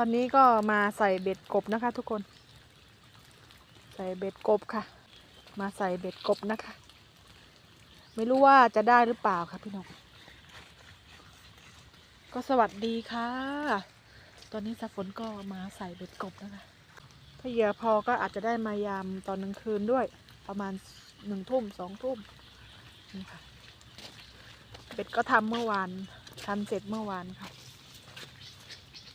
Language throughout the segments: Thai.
ตอนนี้ก็มาใส่เบ็ดกบนะคะทุกคน ใส่เบ็ดกบค่ะ มาใส่เบ็ดกบนะคะ ไม่รู้ว่าจะได้หรือเปล่าค่ะพี่น้องก็สวัสดีค่ะ ตอนนี้สาฝนก็มาใส่เบ็ดกบนะคะ ถ้าเหยื่อพอก็อาจจะได้มายามตอนกลางคืนด้วย ประมาณหนึ่งทุ่มสองทุ่มนี่ค่ะ เบ็ดก็ทำเมื่อวานทำเสร็จเมื่อวานค่ะ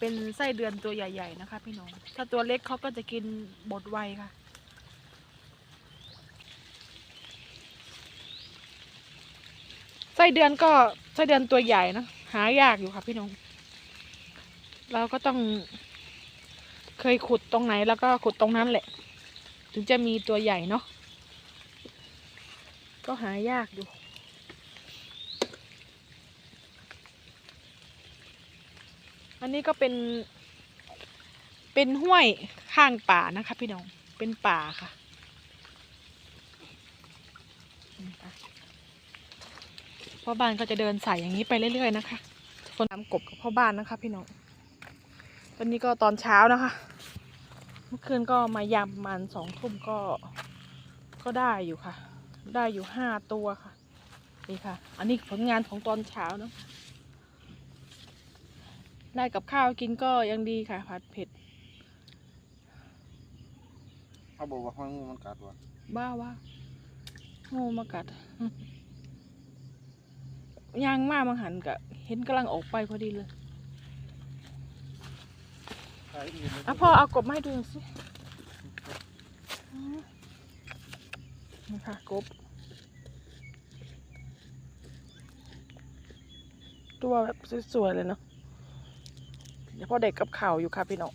เป็นไส้เดือนตัวใหญ่ ๆ นะคะ พี่น้อง ถ้าตัวเล็กเขาก็จะกินบดไวค่ะ ไส้เดือนก็ไส้เดือนตัวใหญ่นะหายากอยู่ค่ะพี่น้อง เราก็ต้องเคยขุดตรงไหนแล้วก็ขุดตรงนั้นแหละ ถึงจะมีตัวใหญ่เนาะก็หายากอยู่ อันนี้ก็เป็น เป็นห้วยข้างป่านะคะ พี่น้อง เป็นป่าค่ะ พ่อบ้านก็จะเดินใส่อย่างนี้ไปเรื่อยๆนะคะคนทำกบกับพ่อบ้านนะคะ พี่น้อง ตอนนี้ก็ตอนเช้านะคะ เมื่อคืนก็มายามประมาณสองทุ่มก็ ก็ได้อยู่ค่ะ ได้อยู่ห้าตัวค่ะ นี่ค่ะ อันนี้ผลงานของตอนเช้าเนาะ ได้กับข้าวกินก็ยังดีค่ะ ผัดเผ็ดเขาบอกว่าห้องงูมันกัดวะบ้าว่างูมากัดย่างมากมังหันกะเห็นกำลังออกไปพอดีเลยใช่อีกอะพ่อเอากบมาให้ดูหน่อยสิอืมนี่ค่ะกบ ตัวแบบสวยๆเลยเนาะ เดี๋ยวพ่อเด็กกับข่าวอยู่ค่ะพี่น้อง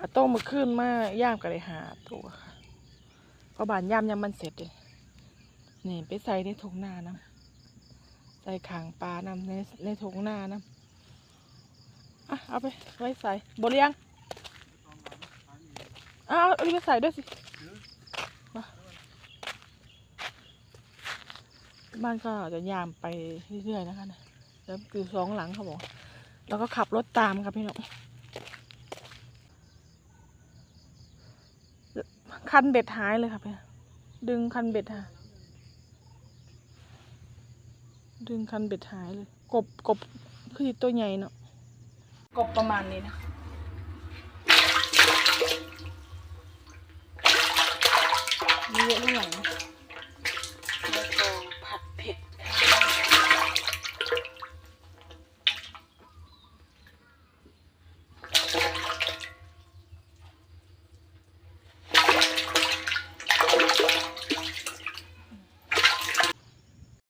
อาโต้งมาขึ้นมาย่ามกันเลยหาตัวค่ะพอบานย่ามยามมันเสร็จเลยนี่ไปใส่ในถุงหน้านะใส่ขางปลานำในในถุงหน้านะอะเอาไปไว้ใส่บเลียงเอาเอาเอาไปใส่ด้วยสิมาบ้านก็จะยามไปเรื่อยๆนะคะนะแล้วอยู่สองหลังเขาบอก แล้วก็ขับรถตามครับพี่น้องคันเบ็ดหายเลยครับพี่ดึงคันเบ็ดหายดึงคันเบ็ดหายเลย กบกบคือตัวใหญ่เนาะกบประมาณนี้นะมีเยอะเท่าไหร่นะ